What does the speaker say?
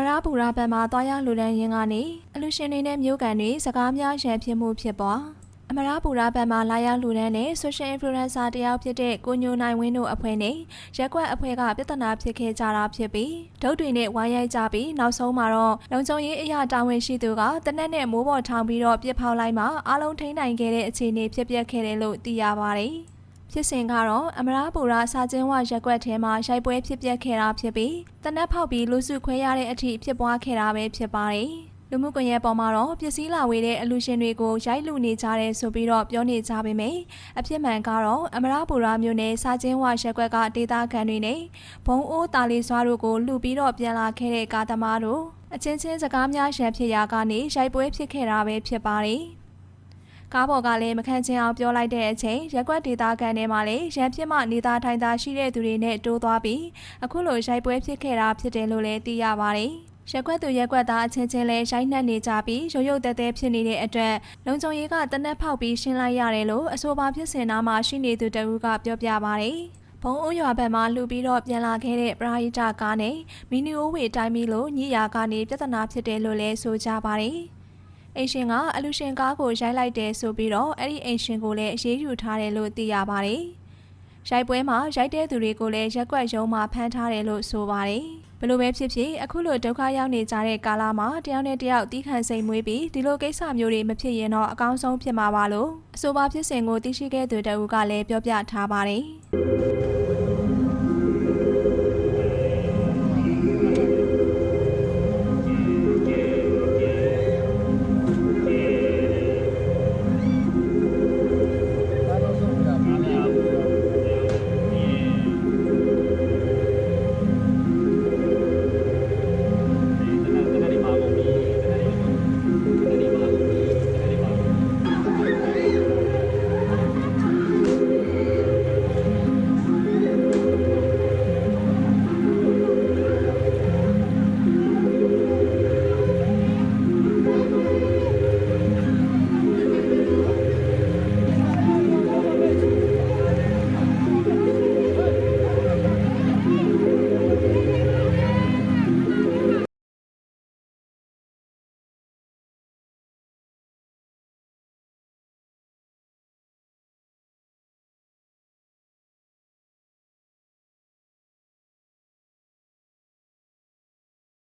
မရပူရာဘက်မှတွားရောက်လူဒန်းရင်းကနေအလူရှင်တွေနဲ့မျိုးကန်တွေစကားများရန်ဖြစ်မှုဖြစ်ပွားအမရပူရာဘက်မှလာရောက်လူဒန်းနဲ့ social influencer တယောက်ဖြစ်တဲ့ကိုညိုနိုင်ဝင်းတို့အဖွဲ့နဲ့ရက်ကွက်အဖွဲ့ကပြဿနာဖြစ်ခဲ့ကြတာဖြစ်ပြီးဒုတ်တွေနဲ့ဝိုင်းရိုက်ကြပြီးနောက်ဆုံးမှာတော့လုံခြုံရေးအရာတာဝန်ရှိသူကတနက်နဲ့မိုးပေါ်ထောင်ပြီးတော့ပြစ်ဖောက်လိုက်မှအားလုံးထိန်းနိုင်ခဲ့တဲ့အခြေအနေဖြစ်ပျက်ခဲ့တယ်လို့သိရပါတယ်။ ဖြစ်စဉ်ကတော့အမရာပူရာစာချင်းဝရက်ကွက်ထဲမှာရိုက်ပွဲဖြစ်ပျက်ခဲ့တာဖြစ်ပြီးတနက်ဖောက်ပြီးလူစုခွဲရတဲ့အထိဖြစ်ပွားခဲ့တာပဲဖြစ်ပါတယ်။လူမှုကွန်ရက်ပေါ်မှာတော့ပစ္စည်းလာဝေတဲ့အလူရှင်တွေကိုရိုက်လူနေကြတယ်ဆိုပြီးတော့ပြောနေကြပေမယ့်အဖြစ်မှန်ကတော့အမရာပူရာမျိုးနဲ့စာချင်းဝရက်ကွက်ကဒေတာခံတွေနဲ့ဘုံအိုးတာလီစွာတို့ကိုလှူပြီးတော့ပြန်လာခဲ့တဲ့ကာသမားတို့အချင်းချင်းစကားများရန်ဖြစ်ရာကနေရိုက်ပွဲဖြစ်ခဲ့တာပဲဖြစ်ပါတယ်။ ကားပေါ်ကလည်းမခံချင်အောင်ပြောလိုက်တဲ့အချိန်ရက်ကွက်ဒေတာကန်ထဲမှာလည်းရန်ဖြစ်မှနေသားထိုင်သားရှိတဲ့သူတွေနဲ့တိုးသွားပြီးအခုလိုရိုက်ပွဲဖြစ်ခဲ့တာဖြစ်တယ်လို့လည်းသိရပါတယ်။ရက်ကွက်သူရက်ကွက်သားအချင်းချင်းလည်းရိုက်နှက်နေကြပြီးရုပ်ရုပ်တဲတဲဖြစ်နေတဲ့အတွက်လုံခြုံရေးကတနက်ဖောက်ပြီးရှင်းလိုက်ရတယ်လို့အဆိုပါဖြစ်စဉ်နာမှာရှိနေသူတဦးကပြောပြပါတယ်။ဘုံအိုးရွာဘက်မှလှူပြီးတော့ပြန်လာခဲ့တဲ့ပရာဟိတကားနဲ့မီနီအိုဝေတိုင်းပြီးလို့ညရာကနေပြဿနာဖြစ်တယ်လို့လည်းဆိုကြပါတယ်။ အိမ်ရှင်ကအလူရှင်ကားကိုရိုက်လိုက်တယ်ဆိုပြီးတော့အဲ့ဒီအိမ်ရှင်ကိုလည်းအရေးယူထားတယ်လို့သိရပါတယ်။ရိုက်ပွဲမှာရိုက်တဲ့သူတွေကိုလည်းရက်ကွက်ရုံးမှာဖမ်းထားတယ်လို့ဆိုပါတယ်။ဘယ်လိုပဲဖြစ်ဖြစ်အခုလိုဒုက္ခရောက်နေကြတဲ့ကာလမှာတယောက်နဲ့တယောက်တီးခံစိမ်မွေးပြီးဒီလိုကိစ္စမျိုးတွေမဖြစ်ရင်တော့အကောင်းဆုံးဖြစ်မှာပါလို့အဆိုပါဖြစ်စဉ်ကိုသိရှိခဲ့သူတအူးကလည်းပြောပြထားပါတယ်။